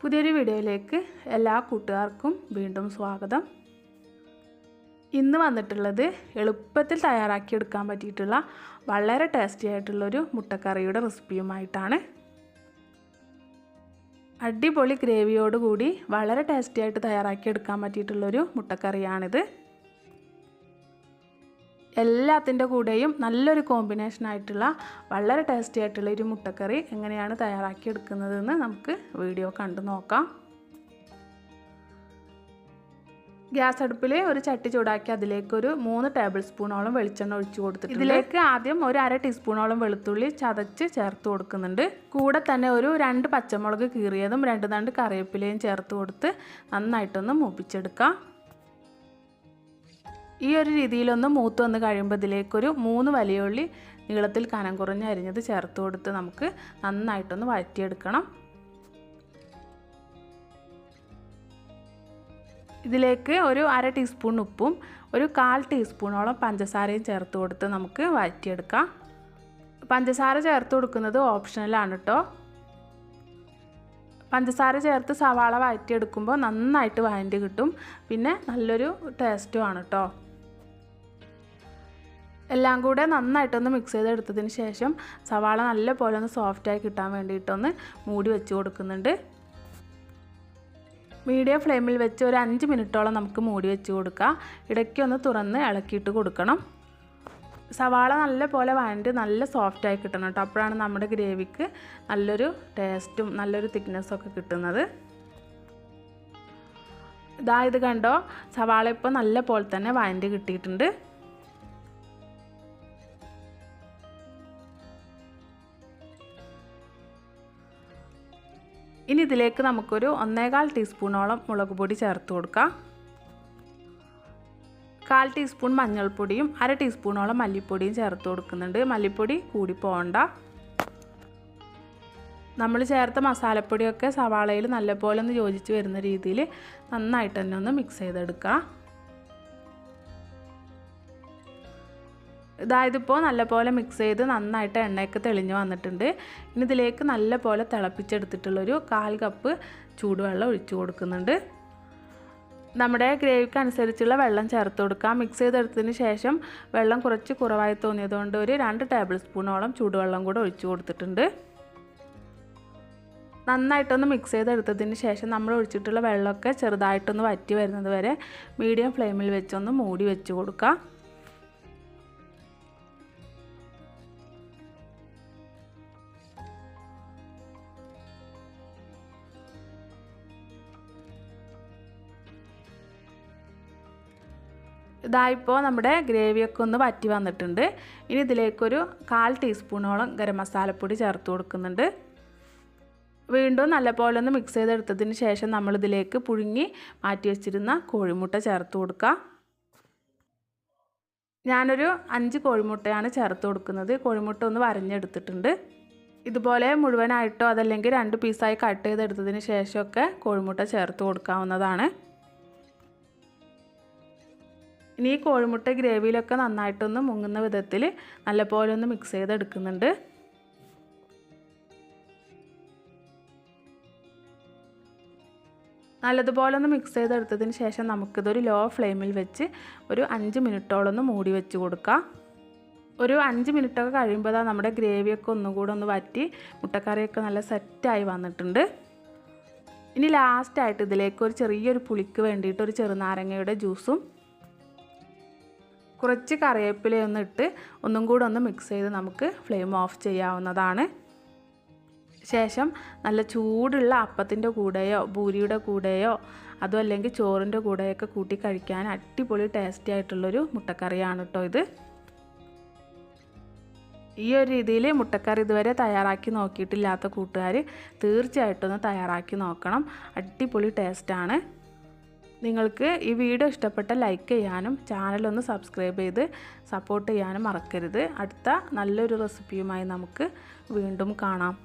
പുതിയൊരു വീഡിയോയിലേക്ക് എല്ലാ കൂട്ടുകാർക്കും വീണ്ടും സ്വാഗതം. ഇന്ന് വന്നിട്ടുള്ളത് എളുപ്പത്തിൽ തയ്യാറാക്കിയെടുക്കാൻ പറ്റിയിട്ടുള്ള വളരെ ടേസ്റ്റി ആയിട്ടുള്ളൊരു മുട്ടക്കറിയുടെ റെസിപ്പിയുമായിട്ടാണ് അടിപൊളി ഗ്രേവിയോടുകൂടി വളരെ ടേസ്റ്റി ആയിട്ട് തയ്യാറാക്കിയെടുക്കാൻ പറ്റിയിട്ടുള്ളൊരു മുട്ടക്കറിയാണിത്. എല്ലാത്തിന്റെ കൂടെയും നല്ലൊരു കോമ്പിനേഷൻ ആയിട്ടുള്ള വളരെ ടേസ്റ്റി ആയിട്ടുള്ള ഒരു മുട്ടക്കറി എങ്ങനെയാണ് തയ്യാറാക്കി എടുക്കുന്നതെന്ന് നമുക്ക് വീഡിയോ കണ്ടു നോക്കാം. ഗ്യാസ് അടുപ്പിൽ ഒരു ചട്ടി ചൂടാക്കി അതിലേക്ക് ഒരു മൂന്ന് ടേബിൾ സ്പൂണോളം വെളിച്ചെണ്ണ ഒഴിച്ചു കൊടുത്തിട്ട് ഇതിലേക്ക് ആദ്യം ഒരു അര ടീസ്പൂണോളം വെളുത്തുള്ളി ചതച്ച് ചേർത്ത് കൊടുക്കുന്നുണ്ട്. കൂടെ തന്നെ ഒരു രണ്ട് പച്ചമുളക് കീറിയതും രണ്ട് രണ്ട് കറിവേപ്പിലയും ചേർത്ത് കൊടുത്ത് നന്നായിട്ടൊന്ന് മൂപ്പിച്ചെടുക്കാം. ഈ ഒരു രീതിയിലൊന്ന് മൂത്ത് വന്ന് കഴിയുമ്പോൾ ഇതിലേക്കൊരു മൂന്ന് വലിയ ഉള്ളി നീളത്തിൽ കനം കുറഞ്ഞ് അരിഞ്ഞത് ചേർത്ത് കൊടുത്ത് നമുക്ക് നന്നായിട്ടൊന്ന് വഴറ്റിയെടുക്കണം. ഇതിലേക്ക് ഒരു അര ടീസ്പൂൺ ഉപ്പും ഒരു കാൽ ടീസ്പൂണോളം പഞ്ചസാരയും ചേർത്ത് കൊടുത്ത് നമുക്ക് വഴറ്റിയെടുക്കാം. പഞ്ചസാര ചേർത്ത് കൊടുക്കുന്നത് ഓപ്ഷണലാണ് കേട്ടോ പഞ്ചസാര ചേർത്ത് സവാള വഴറ്റിയെടുക്കുമ്പോൾ നന്നായിട്ട് വഴറ്റി കിട്ടും. പിന്നെ നല്ലൊരു ടേസ്റ്റുമാണ് കേട്ടോ എല്ലാം കൂടെ നന്നായിട്ടൊന്ന് മിക്സ് ചെയ്തെടുത്തതിന് ശേഷം സവാള നല്ല പോലെ ഒന്ന് സോഫ്റ്റായി കിട്ടാൻ വേണ്ടിയിട്ടൊന്ന് മൂടി വെച്ച് കൊടുക്കുന്നുണ്ട്. മീഡിയം ഫ്ലെയിമിൽ വെച്ച് ഒരു അഞ്ച് മിനിറ്റോളം നമുക്ക് മൂടി വെച്ച് കൊടുക്കാം. ഇടയ്ക്കൊന്ന് തുറന്ന് ഇളക്കിയിട്ട് കൊടുക്കണം. സവാള നല്ല പോലെ വഴണ്ട് നല്ല സോഫ്റ്റായി കിട്ടണം കേട്ടോ. അപ്പോഴാണ് നമ്മുടെ ഗ്രേവിക്ക് നല്ലൊരു ടേസ്റ്റും നല്ലൊരു തിക്നെസ്സും ഒക്കെ കിട്ടുന്നത്. ഇതാ ഇത് കണ്ടോ? സവാള ഇപ്പോൾ നല്ല പോലെ തന്നെ വഴണ്ട് കിട്ടിയിട്ടുണ്ട്. ഇനി ഇതിലേക്ക് നമുക്കൊരു ഒന്നേകാൽ ടീസ്പൂണോളം മുളക് പൊടി ചേർത്ത് കൊടുക്കാം. കാൽ ടീസ്പൂൺ മഞ്ഞൾപ്പൊടിയും അര ടീസ്പൂണോളം മല്ലിപ്പൊടിയും ചേർത്ത് കൊടുക്കുന്നുണ്ട്. മല്ലിപ്പൊടി കൂടി പോകണ്ട. നമ്മൾ ചേർത്ത മസാലപ്പൊടിയൊക്കെ സവാളയിൽ നല്ലപോലെ ഒന്ന് യോജിച്ച് വരുന്ന രീതിയിൽ നന്നായിട്ട് തന്നെ ഒന്ന് മിക്സ് ചെയ്തെടുക്കുക ഇതായതിപ്പോൾ നല്ലപോലെ മിക്സ് ചെയ്ത് നന്നായിട്ട് എണ്ണയൊക്കെ തെളിഞ്ഞു വന്നിട്ടുണ്ട്. ഇനി ഇതിലേക്ക് നല്ലപോലെ തിളപ്പിച്ചെടുത്തിട്ടുള്ളൊരു കാൽ കപ്പ് ചൂടുവെള്ളം ഒഴിച്ചു കൊടുക്കുന്നുണ്ട്. നമ്മുടെ ഗ്രേവിക്ക് അനുസരിച്ചുള്ള വെള്ളം ചേർത്ത് കൊടുക്കാം. മിക്സ് ചെയ്തെടുത്തതിന് ശേഷം വെള്ളം കുറച്ച് കുറവായി തോന്നിയതുകൊണ്ട് ഒരു രണ്ട് ടേബിൾ സ്പൂണോളം ചൂടുവെള്ളം കൂടെ ഒഴിച്ചു കൊടുത്തിട്ടുണ്ട്. നന്നായിട്ടൊന്ന് മിക്സ് ചെയ്തെടുത്തതിന് ശേഷം നമ്മൾ ഒഴിച്ചിട്ടുള്ള വെള്ളമൊക്കെ ചെറുതായിട്ടൊന്ന് വറ്റി വരുന്നത് വരെ മീഡിയം ഫ്ലെയിമിൽ വെച്ചൊന്ന് മൂടി വെച്ച് കൊടുക്കാം. ഇതായിപ്പോൾ നമ്മുടെ ഗ്രേവിയൊക്കെ ഒന്ന് വറ്റി വന്നിട്ടുണ്ട്. ഇനി ഇതിലേക്കൊരു കാൽ ടീസ്പൂണോളം ഗരം മസാലപ്പൊടി ചേർത്ത് കൊടുക്കുന്നുണ്ട്. വീണ്ടും നല്ലപോലെ ഒന്ന് മിക്സ് ചെയ്തെടുത്തതിന് ശേഷം നമ്മളിതിലേക്ക് പുഴുങ്ങി മാറ്റി വെച്ചിരുന്ന കോഴിമുട്ട ചേർത്ത് കൊടുക്കുക ഞാനൊരു അഞ്ച് കോഴിമുട്ടയാണ് ചേർത്ത് കൊടുക്കുന്നത്. കോഴിമുട്ട ഒന്ന് വരഞ്ഞെടുത്തിട്ടുണ്ട്. ഇതുപോലെ മുഴുവനായിട്ടോ അതല്ലെങ്കിൽ രണ്ട് പീസായി കട്ട് ചെയ്തെടുത്തതിന് ശേഷമൊക്കെ കോഴിമുട്ട ചേർത്ത് കൊടുക്കാവുന്നതാണ്. ഇനി ഈ കോഴിമുട്ട ഗ്രേവിയിലൊക്കെ നന്നായിട്ടൊന്ന് മുങ്ങുന്ന വിധത്തിൽ നല്ലപോലെ ഒന്ന് മിക്സ് ചെയ്തെടുക്കുന്നുണ്ട്. നല്ലതുപോലെ ഒന്ന് മിക്സ് ചെയ്തെടുത്തതിന് ശേഷം നമുക്കിതൊരു ലോ ഫ്ലെയിമിൽ വെച്ച് ഒരു അഞ്ച് മിനിറ്റോളം ഒന്ന് മൂടി വെച്ച് കൊടുക്കാം. ഒരു അഞ്ച് മിനിറ്റൊക്കെ കഴിയുമ്പോൾ നമ്മുടെ ഗ്രേവിയൊക്കെ ഒന്നുകൂടെ ഒന്ന് വറ്റി മുട്ടക്കറിയൊക്കെ നല്ല സെറ്റായി വന്നിട്ടുണ്ട്. ഇനി ലാസ്റ്റായിട്ട് ഇതിലേക്ക് ഒരു ചെറിയൊരു പുളിക്ക് വേണ്ടിയിട്ട് ഒരു ചെറുനാരങ്ങയുടെ ജ്യൂസും കുറച്ച് കറിവേപ്പിലയൊന്ന് ഇട്ട് ഒന്നും കൂടെ ഒന്ന് മിക്സ് ചെയ്ത് നമുക്ക് ഫ്ലെയിം ഓഫ് ചെയ്യാവുന്നതാണ്. ശേഷം നല്ല ചൂടുള്ള അപ്പത്തിന്റെ കൂടെയോ പൂരിയുടെ കൂടെയോ അതും അല്ലെങ്കിൽ ചോറിന്റെ കൂടെയൊക്കെ കൂട്ടി കഴിക്കാൻ അടിപൊളി ടേസ്റ്റി ആയിട്ടുള്ളൊരു മുട്ടക്കറിയാണ് കേട്ടോ ഇത്. ഈ ഒരു രീതിയിൽ മുട്ടക്കറി ഇതുവരെ തയ്യാറാക്കി നോക്കിയിട്ടില്ലാത്ത കൂട്ടുകാർ തീർച്ചയായിട്ടും ഒന്ന് തയ്യാറാക്കി നോക്കണം. അടിപൊളി ടേസ്റ്റാണ് നിങ്ങൾക്ക് ഈ വീഡിയോ ഇഷ്ടപ്പെട്ട ലൈക്ക് ചെയ്യാനും ചാനലൊന്ന് സബ്സ്ക്രൈബ് ചെയ്ത് സപ്പോർട്ട് ചെയ്യാനും മറക്കരുത്. അടുത്ത നല്ലൊരു റെസിപ്പിയുമായി നമുക്ക് വീണ്ടും കാണാം.